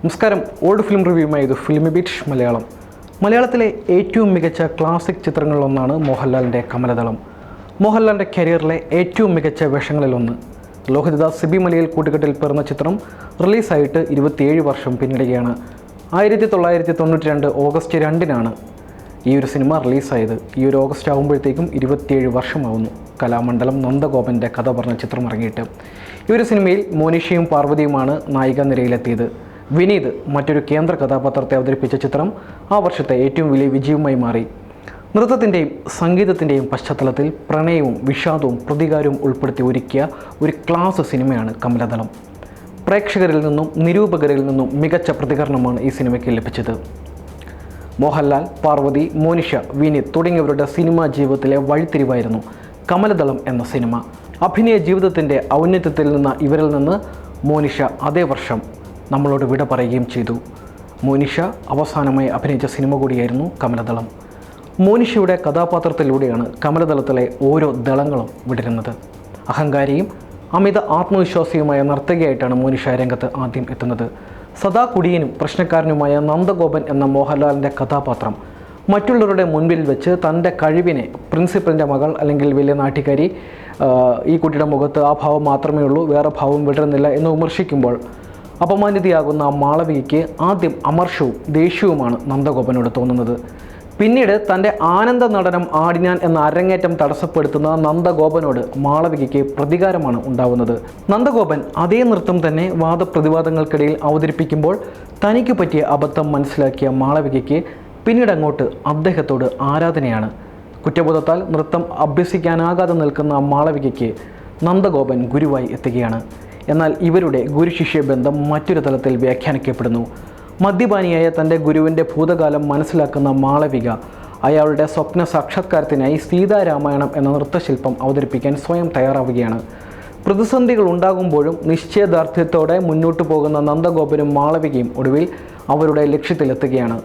നമസ്കാരം. Old film റിവ്യൂമായി ഇത് filmi beat Malayalam. മലയാളത്തിലെ ഏറ്റവും മികച്ച ക്ലാസിക് ചിത്രങ്ങളിലൊന്നാണ് മോഹൻലാലിന്റെ കമലദളം. മോഹൻലാലിന്റെ കരിയറിലെ ഏറ്റവും മികച്ച വേഷങ്ങളിലൊന്ന്. ലോഹിതദാസ് സിബി മലയിൽ കൂട്ടുകെട്ടിൽ പിറന്ന ചിത്രം റിലീസായിട്ട് ഇരുപത്തിയേഴ് വർഷം പിന്നിടുകയാണ്. ആയിരത്തി തൊള്ളായിരത്തി തൊണ്ണൂറ്റി രണ്ട് ഓഗസ്റ്റ് രണ്ടിനാണ് ഈ ഒരു സിനിമ റിലീസായത്. ഈ ഒരു ഓഗസ്റ്റ് ആകുമ്പോഴത്തേക്കും ഇരുപത്തിയേഴ് വർഷമാവുന്നു. കലാമണ്ഡലം നന്ദഗോപന്റെ കഥ പറഞ്ഞ ചിത്രം ഇറങ്ങിയിട്ട്. ഈ ഒരു സിനിമയിൽ മോനിഷയും പാർവതിയുമാണ് നായിക നിരയിലെത്തിയത്. വിനീത് മറ്റൊരു കേന്ദ്ര കഥാപാത്രത്തെ അവതരിപ്പിച്ച ചിത്രം ആ വർഷത്തെ ഏറ്റവും വലിയ വിജയവുമായി മാറി. നൃത്തത്തിന്റെയും സംഗീതത്തിന്റെയും പശ്ചാത്തലത്തിൽ പ്രണയവും വിഷാദവും പ്രതികാരവും ഉൾപ്പെടുത്തി ഒരുക്കിയ ഒരു ക്ലാസ് സിനിമയാണ് കമലദളം പ്രേക്ഷകരിൽ നിന്നും നിരൂപകരിൽ നിന്നും മികച്ച പ്രതികരണമാണ് ഈ സിനിമയ്ക്ക് ലഭിച്ചത്. മോഹൻലാൽ പാർവതി മോനിഷ വിനീത് തുടങ്ങിയവരുടെ സിനിമാ ജീവിതത്തിലെ വഴിത്തിരിവായിരുന്നു കമലദളം എന്ന സിനിമ. അഭിനയ ജീവിതത്തിന്റെ ഔന്നത്യത്തിൽ നിന്ന ഇവരിൽ നിന്ന് മോനിഷ അതേ വർഷം നമ്മളോട് വിട പറയുകയും ചെയ്തു. മോനിഷ അവസാനമായി അഭിനയിച്ച സിനിമ കൂടിയായിരുന്നു കമലദളം. മോനിഷയുടെ കഥാപാത്രത്തിലൂടെയാണ് കമലദളത്തിലെ ഓരോ ദളങ്ങളും വിടരുന്നത്. അഹങ്കാരിയും അമിത ആത്മവിശ്വാസിയുമായ നർത്തകിയായിട്ടാണ് മോനിഷ രംഗത്ത് ആദ്യം എത്തുന്നത്. സദാ കുടിയനും പ്രശ്നക്കാരനുമായ നന്ദഗോപൻ എന്ന മോഹൻലാലിന്റെ കഥാപാത്രം മറ്റുള്ളവരുടെ മുൻപിൽ വെച്ച് തന്റെ കഴിവിനെ പ്രിൻസിപ്പലിന്റെ മകൾ അല്ലെങ്കിൽ വലിയ നാട്ടിക്കാരി ഈ കുട്ടിയുടെ മുഖത്ത് ആ ഭാവം മാത്രമേ ഉള്ളൂ വേറെ ഭാവം വിടരുന്നില്ല എന്ന് വിമർശിക്കുമ്പോൾ അപമാനിതയാകുന്ന മാളവികയ്ക്ക് ആദ്യം അമർഷവും ദേഷ്യവുമാണ് നന്ദഗോപനോട് തോന്നുന്നത്. പിന്നീട് തന്റെ ആനന്ദ നടനം ആടിനാൻ എന്ന അരങ്ങേറ്റം തടസ്സപ്പെടുത്തുന്ന നന്ദഗോപനോട് മാളവികയ്ക്ക് പ്രതികാരമാണ് ഉണ്ടാവുന്നത്. നന്ദഗോപൻ അതേ നൃത്തം തന്നെ വാദപ്രതിവാദങ്ങൾക്കിടയിൽ അവതരിപ്പിക്കുമ്പോൾ തനിക്ക് പറ്റിയ അബദ്ധം മനസ്സിലാക്കിയ മാളവികയ്ക്ക് പിന്നീട് അങ്ങോട്ട് അദ്ദേഹത്തോട് ആരാധനയാണ്. കുറ്റബോധത്താൽ നൃത്തം അഭ്യസിക്കാനാകാതെ നിൽക്കുന്ന മാളവികയ്ക്ക് നന്ദഗോപൻ ഗുരുവായി എത്തുകയാണ്. എന്നാൽ ഇവരുടെ ഗുരുശിഷ്യ ബന്ധം മറ്റൊരു തലത്തിൽ വ്യാഖ്യാനിക്കപ്പെടുന്നു. മദ്യപാനിയായ തന്റെ ഗുരുവിന്റെ ഭൂതകാലം മനസ്സിലാക്കുന്ന മാളവിക അയാളുടെ സ്വപ്ന സാക്ഷാത്കാരത്തിനായി സീതാരാമായണം എന്ന നൃത്തശില്പം അവതരിപ്പിക്കാൻ സ്വയം തയ്യാറാവുകയാണ്. പ്രതിസന്ധികൾ ഉണ്ടാകുമ്പോഴും നിശ്ചയദാർഢ്യത്തോടെ മുന്നോട്ടു പോകുന്ന നന്ദഗോപനും മാളവികയും ഒടുവിൽ അവരുടെ ലക്ഷ്യത്തിലെത്തുകയാണ്.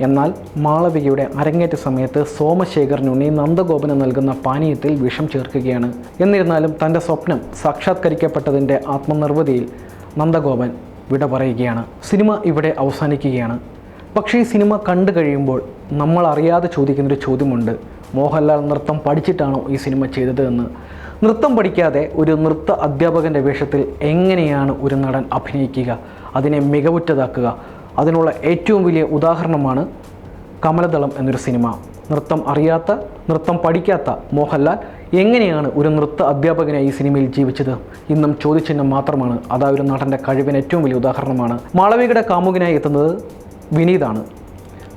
എന്നാൽ മാളവികയുടെ അരങ്ങേറ്റ സമയത്ത് സോമശേഖരനുണ്ണി നന്ദഗോപന് നൽകുന്ന പാനീയത്തിൽ വിഷം ചേർക്കുകയാണ്. എന്നിരുന്നാലും തന്റെ സ്വപ്നം സാക്ഷാത്കരിക്കപ്പെട്ടതിന്റെ ആത്മനിർവൃതിയിൽ നന്ദഗോപൻ വിട പറയുകയാണ്. സിനിമ ഇവിടെ അവസാനിക്കുകയാണ്. പക്ഷേ ഈ സിനിമ കണ്ടു കഴിയുമ്പോൾ നമ്മൾ അറിയാതെ ചോദിക്കുന്നൊരു ചോദ്യമുണ്ട്. മോഹൻലാൽ നൃത്തം പഠിച്ചിട്ടാണോ ഈ സിനിമ ചെയ്തത് എന്ന് നൃത്തം പഠിക്കാതെ ഒരു നൃത്ത അധ്യാപകന്റെ വേഷത്തിൽ എങ്ങനെയാണ് ഒരു നടൻ അഭിനയിക്കുക? അതിനെ മികവുറ്റതാക്കുക. അതിനുള്ള ഏറ്റവും വലിയ ഉദാഹരണമാണ് കമലദളം എന്നൊരു സിനിമ. നൃത്തം അറിയാത്ത നൃത്തം പഠിക്കാത്ത മോഹൻലാൽ എങ്ങനെയാണ് ഒരു നൃത്ത അധ്യാപകനായി ഈ സിനിമയിൽ ജീവിച്ചത്? ഇന്നും ചോദ്യചിഹ്നം മാത്രമാണ്. അതാ ഒരു നടന്റെ കഴിവിന് ഏറ്റവും വലിയ ഉദാഹരണമാണ്. മാളവികയുടെ കാമുകനായി എത്തുന്നത് വിനീതാണ്.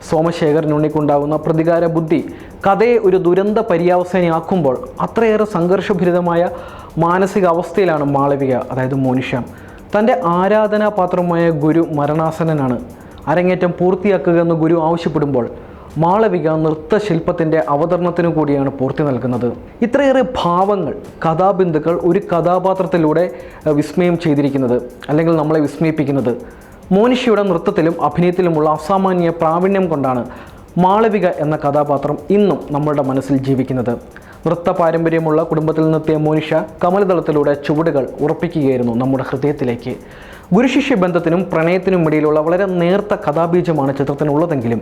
സോമശേഖരനുണ്ണിക്കുണ്ടാകുന്ന പ്രതികാര ബുദ്ധി കഥയെ ഒരു ദുരന്ത പര്യാവസാനിയാക്കുമ്പോൾ അത്രയേറെ സംഘർഷഭരിതമായ മാനസികാവസ്ഥയിലാണ് മാളവിക അതായത് മോനിഷ. തന്റെ ആരാധനാപാത്രമായ ഗുരു മരണാസനനാണ്. അരങ്ങേറ്റം പൂർത്തിയാക്കുക എന്ന് ഗുരു ആവശ്യപ്പെടുമ്പോൾ മാളവിക നൃത്തശില്പത്തിന്റെ അവതരണത്തിനു കൂടിയാണ് പൂർത്തി നൽകുന്നത്. ഇത്രയേറെ ഭാവങ്ങൾ കഥാബിന്ദുക്കൾ ഒരു കഥാപാത്രത്തിലൂടെ വിസ്മയം ചെയ്തിരിക്കുന്നത് അല്ലെങ്കിൽ നമ്മളെ വിസ്മയിപ്പിക്കുന്നത്. മോനിഷിയുടെ നൃത്തത്തിലും അഭിനയത്തിലുമുള്ള അസാമാന്യ പ്രാവീണ്യം കൊണ്ടാണ് മാളവിക എന്ന കഥാപാത്രം ഇന്നും നമ്മളുടെ മനസ്സിൽ ജീവിക്കുന്നത്. നൃത്ത പാരമ്പര്യമുള്ള കുടുംബത്തിൽ നിന്നെത്തിയ മോനിഷ കമലദളത്തിലൂടെ ചുവടുകൾ ഉറപ്പിക്കുകയായിരുന്നു നമ്മുടെ ഹൃദയത്തിലേക്ക്. ഗുരുശിഷ്യ ബന്ധത്തിനും പ്രണയത്തിനും ഇടയിലുള്ള വളരെ നേർത്ത കഥാബീജമാണ് ചിത്രത്തിനുള്ളതെങ്കിലും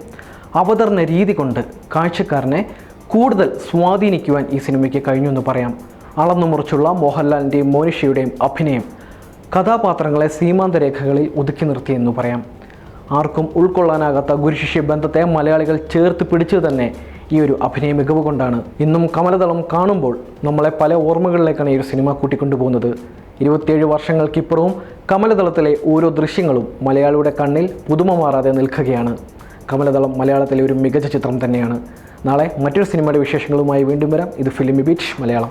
അവതരണ രീതി കൊണ്ട് കാഴ്ചക്കാരനെ കൂടുതൽ സ്വാധീനിക്കുവാൻ ഈ സിനിമയ്ക്ക് കഴിഞ്ഞു എന്ന് പറയാം. അളന്നു മുറിച്ചുള്ള മോഹൻലാലിന്റെയും മോനിഷയുടെയും അഭിനയം കഥാപാത്രങ്ങളെ സീമാന്ത രേഖകളിൽ ഒതുക്കി നിർത്തിയെന്ന് പറയാം. ആർക്കും ഉൾക്കൊള്ളാനാകാത്ത ഗുരുശിഷ്യ ബന്ധത്തെ മലയാളികൾ ചേർത്ത് പിടിച്ചു തന്നെ ഈ ഒരു അഭിനയ മികവ് കൊണ്ടാണ് ഇന്നും കമലതളം കാണുമ്പോൾ നമ്മളെ പല ഓർമ്മകളിലേക്കാണ് ഈ ഒരു സിനിമ കൂട്ടിക്കൊണ്ടുപോകുന്നത്. ഇരുപത്തിയേഴ് വർഷങ്ങൾക്കിപ്പുറവും കമലതളത്തിലെ ഓരോ ദൃശ്യങ്ങളും മലയാളിയുടെ കണ്ണിൽ പുതുമ മാറാതെ നിൽക്കുകയാണ്. കമലതളം മലയാളത്തിലെ ഒരു മികച്ച ചിത്രം തന്നെയാണ്. നാളെ മറ്റൊരു സിനിമയുടെ വിശേഷങ്ങളുമായി വീണ്ടും വരാം. ഇത് ഫിലിമി ബീച്ച് മലയാളം.